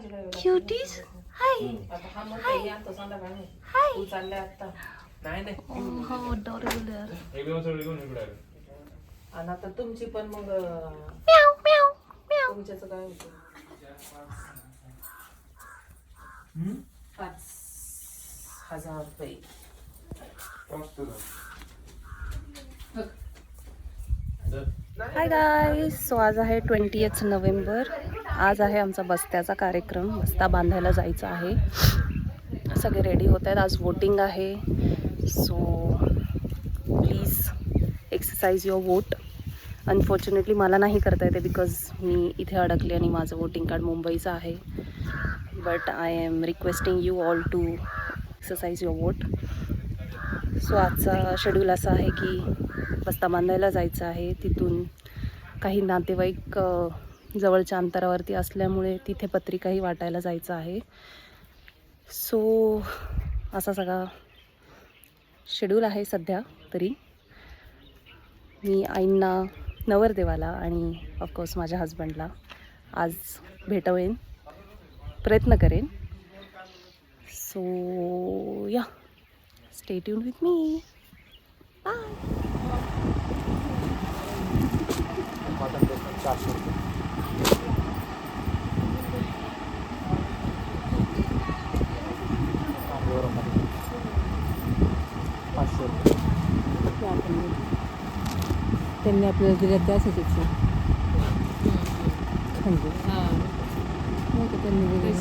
क्युटीज हाय. हा हाय. तू चालले आता. नाही नाही. हो adorable यार एकदम सगळं घेऊन इकडे आलं. आणि आता तुमची पण मग अं, म्याव म्याव म्याव तुमच्याच काय होतं? पाच हजार रुपये. हाय गाय सो आज आहे ट्वेंटी एथ नोव्हेंबर. आज आहे आमचा बस्त्याचा कार्यक्रम. बस्ता बांधायला जायचा आहे. सगळे रेडी होत आहेत. आज वोटिंग आहे. So please exercise your vote unfortunately मला नाही करता येते बिकॉज मी इथे अडकली आणि माझं वोटिंग कार्ड मुंबईचं आहे. But I am requesting you all to exercise your vote so आजचा शेड्यूल असा आहे की बस्ता बांधायला जायचं आहे. तिथून काही नातेवाईक जवळच्या अंतरावरती असल्यामुळे तिथे पत्रिकाही वाटायला जायचं आहे. सो असा सगळा शेड्यूल आहे सध्या तरी. मी आईंना नवरदेवाला आणि ऑफकोर्स माझ्या हजबंडला आज भेटवेन प्रयत्न करेन. So yeah stay tuned with मी त्यांनी आपल्याला दिल्या त्यांनी दिले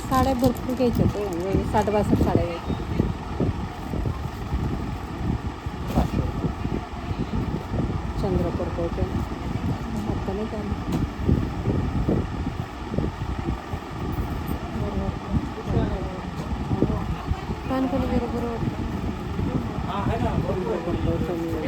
साड्या भरपूर घ्यायच्या तो म्हणजे साठ बासष्ट साड्या घ्यायच्या चंद्रपूर कोटे आता नाही का दुकान पण बरोबर सो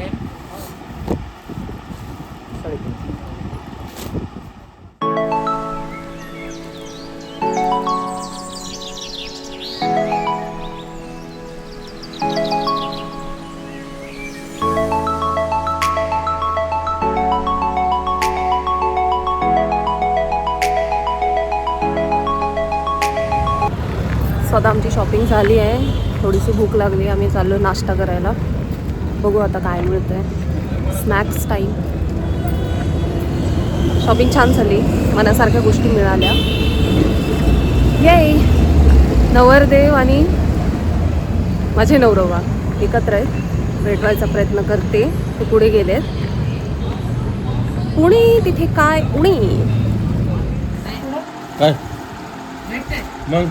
आता आमची शॉपिंग झाली आहे. थोडीशी भूक लागली आम्ही चाललो नाश्ता करायला. बघू आता काय मिळतं आहे स्नॅक्स टाईम शॉपिंग छान झाली. मनासारख्या गोष्टी मिळाल्या. ये नवरदेव आणि माझे नवरोबा एकत्र आहेत. भेटवायचा प्रयत्न करते. ते पुढे गेलेत. पुणे तिथे काय? उणे काय? मग?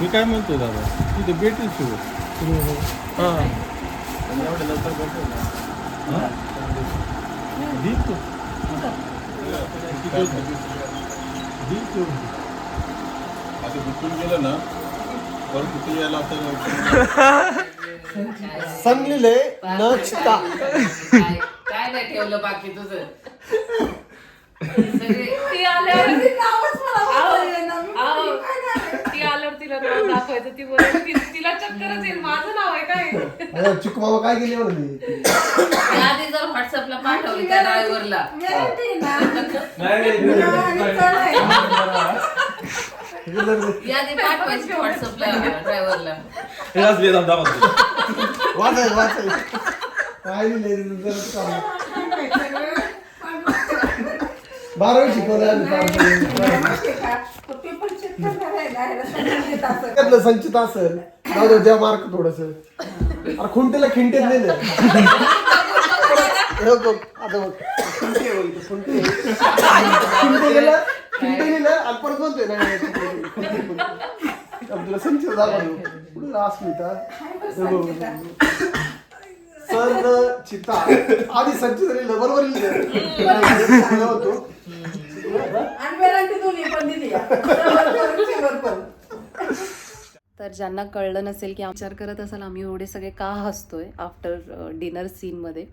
मी काय म्हणतो दादा? तिथे भेटेल सुरू हा? लवकर भेटेल ना हा? आता परत यायला आता संगलीले न चिता. काय नाही ठेवलं बाकी तुझं. सगळे ती आल्यावर आहो, आहो. ती आल्यावर तिला नाव दाखवायचं ती बोलत तिला चक्करच येईल माझं नाव आहे काय अरे चिकू बाबा काय केली आधी जर व्हॉट्सअपला पाठवली त्या ड्रायव्हरला यादी पाठवायची व्हॉट्सअपला ड्रायव्हरला वाचाय वाचाय काय लिहिलंय रे, जरा बारावीतलं संचित असेल जाऊ दे, द्या मार्क थोडस अरे खुंटीला खिंटीत नाही ना. हे बघ, आता बघ खुंटी आहे बघ इथं, खुंटी आहे. खिंटी गेलं खिंटी गेलं आणि परत म्हणतोय ना खुंटी, खुंटी. अब तुला संचित दाखवतो पुढे अस्मिता हे बघ. सर चिता आधी संचित लिहिलं बरोबर लिहिलं होतो तर ज्यांना कळलं नसेल की विचार करत असाल आम्ही एवढे सगळे का हसतोय आफ्टर डिनर सीनमध्ये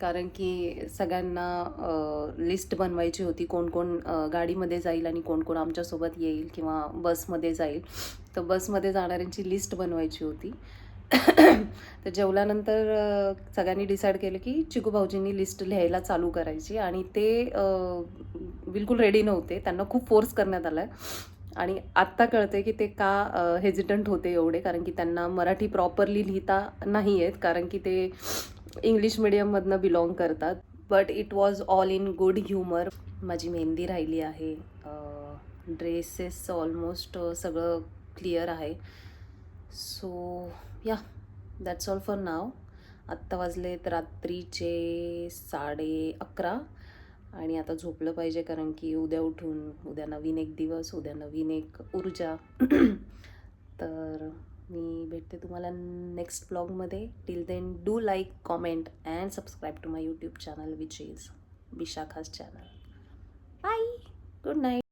कारण की सगळ्यांना लिस्ट बनवायची होती कोण कोण गाडीमध्ये जाईल आणि कोण कोण आमच्यासोबत येईल किंवा बसमध्ये जाईल. तर बसमध्ये जाणाऱ्यांची लिस्ट बनवायची होती. तर जेवल्यानंतर सगळ्यांनी डिसाईड केलं की चिकू भाऊजींनी लिस्ट लिहायला चालू करायची आणि ते बिलकुल रेडी नव्हते. त्यांना खूप फोर्स करण्यात आला आणि आत्ता कळते की ते का हेजिटंट होते एवढे कारण की त्यांना मराठी प्रॉपरली लिहिता नाही आहेत कारण की ते इंग्लिश मिडियममधनं बिलॉंग करतात. But it was all in good humour माझी मेहंदी राहिली आहे. ड्रेसेस ऑलमोस्ट सगळं क्लिअर आहे. So yeah that's all for now आत्ता वाजलेत रात्रीचे साडे अकरा आणि आता झोपलं पाहिजे कारण की उद्या उठून उद्या नवीन एक दिवस उद्या नवीन एक ऊर्जा. तर मी भेटते तुम्हाला नेक्स्ट ब्लॉगमध्ये till then do like comment and subscribe to my YouTube channel which is Vishakha's channel bye good night